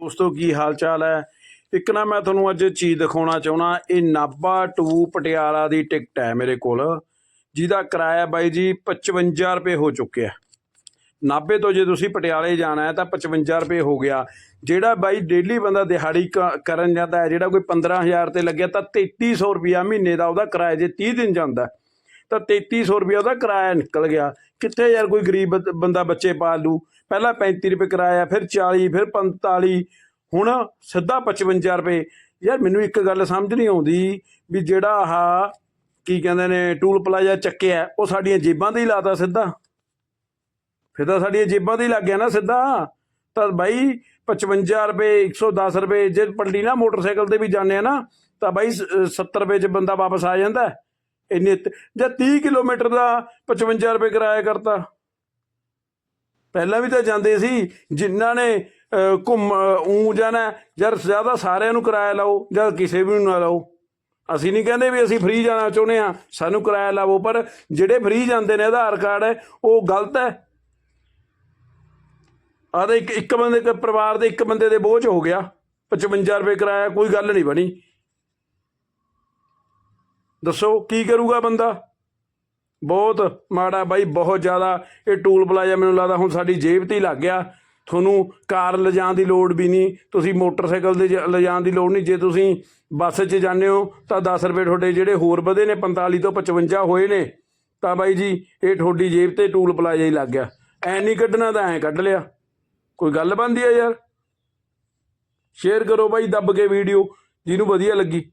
ਦੋਸਤੋ, ਕੀ ਹਾਲ ਚਾਲ ਹੈ? ਇੱਕ ਨਾ ਮੈਂ ਤੁਹਾਨੂੰ ਅੱਜ ਚੀਜ਼ ਦਿਖਾਉਣਾ ਚਾਹਣਾ ਇਹ ਨਾਭਾ ਟੂ ਪਟਿਆਲਾ ਦੀ ਟਿਕਟ ਹੈ ਮੇਰੇ ਕੋਲ। ਜਿਹਦਾ ਕਿਰਾਇਆ ਬਾਈ ਜੀ 55 ਰੁਪਏ ਹੋ ਚੁੱਕਿਆ ਨਾਭੇ ਤੋਂ ਜੇ ਤੁਸੀਂ ਪਟਿਆਲੇ ਜਾਣਾ ਹੈ ਤਾਂ 55 ਰੁਪਏ ਹੋ ਗਿਆ। ਜਿਹੜਾ ਬਾਈ ਡੇਲੀ ਬੰਦਾ ਦਿਹਾੜੀ ਕ- ਕਰਨ ਜਾਂਦਾ ਹੈ, ਜਿਹੜਾ ਕੋਈ 15000 ਤੇ ਲੱਗਿਆ ਤਾਂ 3300 ਰੁਪਿਆ ਮਹੀਨੇ ਦਾ ਉਹਦਾ ਕਿਰਾਇਆ ਜੇ 30 ਦਿਨ ਜਾਂਦਾ ਤਾਂ 3300 ਰੁਪਏ ਉਹਦਾ ਕਿਰਾਇਆ ਨਿਕਲ ਗਿਆ। ਕਿੱਥੇ ਯਾਰ ਕੋਈ ਗਰੀਬ ਬੰਦਾ ਬੱਚੇ ਪਾਲ? ਲੂ ਪਹਿਲਾਂ 35 ਰੁਪਏ ਕਿਰਾਇਆ, ਫਿਰ 40 ਫਿਰ 45 ਹੁਣ ਸਿੱਧਾ 55 ਰੁਪਏ। ਯਾਰ ਮੈਨੂੰ ਇੱਕ ਗੱਲ ਸਮਝ ਨਹੀਂ ਆਉਂਦੀ ਵੀ ਜਿਹੜਾ ਆਹ ਕੀ ਕਹਿੰਦੇ ਨੇ, ਟੂਲ ਪਲਾਜ਼ਾ ਚੱਕਿਆ, ਉਹ ਸਾਡੀਆਂ ਜੇਬਾਂ ਤੇ ਹੀ ਲਾਤਾ ਸਿੱਧਾ। ਫਿਰ ਤਾਂ ਸਾਡੀਆਂ ਜੇਬਾਂ ਤੇ ਹੀ ਲੱਗ ਗਿਆ ਨਾ ਸਿੱਧਾ। ਤਾਂ ਬਾਈ 55 ਰੁਪਏ 110 ਰੁਪਏ, ਜੇ ਪੱਲੀ ਨਾ ਮੋਟਰਸਾਈਕਲ ਤੇ ਵੀ ਜਾਂਦੇ ਆ ਨਾ, ਤਾਂ ਬਾਈ ਸ- 70 ਰੁਪਏ ਚ ਬੰਦਾ ਵਾਪਸ ਆ ਜਾਂਦਾ। ਇੰਨੇ ਜਾਂ ਜੇ 30 ਕਿਲੋਮੀਟਰ ਦਾ 55 ਰੁਪਏ ਕਿਰਾਇਆ ਕਰਤਾ। ਪਹਿਲਾਂ ਵੀ ਤਾਂ ਜਾਂਦੇ ਸੀ, ਜਿਨ੍ਹਾਂ ਨੇ ਘੁੰਮ ਉਂ ਜਾਣਾ, ਯਾਰ ਜ਼ਿਆਦਾ ਸਾਰਿਆਂ ਨੂੰ ਕਿਰਾਇਆ ਲਾਓ, ਜਾਂ ਕਿਸੇ ਵੀ ਨੂੰ ਨਾ ਲਾਓ। ਅਸੀਂ ਨਹੀਂ ਕਹਿੰਦੇ ਵੀ ਅਸੀਂ ਫ੍ਰੀ ਜਾਣਾ ਚਾਹੁੰਦੇ ਆ ਸਾਨੂੰ ਕਿਰਾਇਆ ਲਾਵੋ, ਪਰ ਜਿਹੜੇ ਫ੍ਰੀ ਜਾਂਦੇ ਨੇ, ਆਧਾਰ ਕਾਰਡ ਹੈ ਉਹ ਗਲਤ ਹੈ। ਆਹ ਤਾਂ ਇੱਕ ਇੱਕ ਬੰਦੇ ਦੇ ਪਰਿਵਾਰ ਦੇ ਇੱਕ ਬੰਦੇ ਦੇ ਬੋਝ ਹੋ ਗਿਆ। 55 ਰੁਪਏ ਕਿਰਾਇਆ, ਕੋਈ ਗੱਲ ਨਹੀਂ ਬਣੀ। ਦੱਸੋ, ਕੀ ਕਰੂਗਾ ਬੰਦਾ? ਬਹੁਤ ਮਾੜਾ, ਬਾਈ, ਬਹੁਤ ਜ਼ਿਆਦਾ। ਇਹ ਟੂਲ ਪਲਾਜ਼ਾ ਮੈਨੂੰ ਲੱਗਦਾ ਹੁਣ ਸਾਡੀ ਜੇਬ ਤੇ ਹੀ ਲੱਗ ਗਿਆ। ਤੁਹਾਨੂੰ ਕਾਰ ਲਿਜਾਣ ਦੀ ਲੋੜ ਵੀ ਨਹੀਂ, ਤੁਸੀਂ ਮੋਟਰਸਾਈਕਲ ਤੇ ਜ- ਲਿਜਾਣ ਦੀ ਲੋੜ ਨਹੀਂ। ਜੇ ਤੁਸੀਂ ਬੱਸ 'ਚ ਜਾਂਦੇ ਹੋ, ਤਾਂ 10 ਰੁਪਏ ਤੁਹਾਡੇ ਜਿਹੜੇ ਹੋਰ ਵਧੇ ਨੇ 45 ਤੋਂ 55 ਹੋਏ ਨੇ। ਤਾਂ ਬਾਈ ਜੀ, ਇਹ ਤੁਹਾਡੀ ਜੇਬ ਤੇ ਟੂਲ ਪਲਾਜ਼ਾ ਹੀ ਲੱਗ ਗਿਆ। ਐ ਨਹੀਂ ਕੱਢਣਾ ਤਾਂ ਐ ਕੱਢ ਲਿਆ। ਕੋਈ ਗੱਲ ਬਣਦੀ ਆ ਯਾਰ? ਸ਼ੇਅਰ ਕਰੋ ਬਾਈ, ਦੱਬ ਕੇ ਵੀਡੀਓ। ਜਿਹਨੂੰ ਵਧੀਆ ਲੱਗੀ।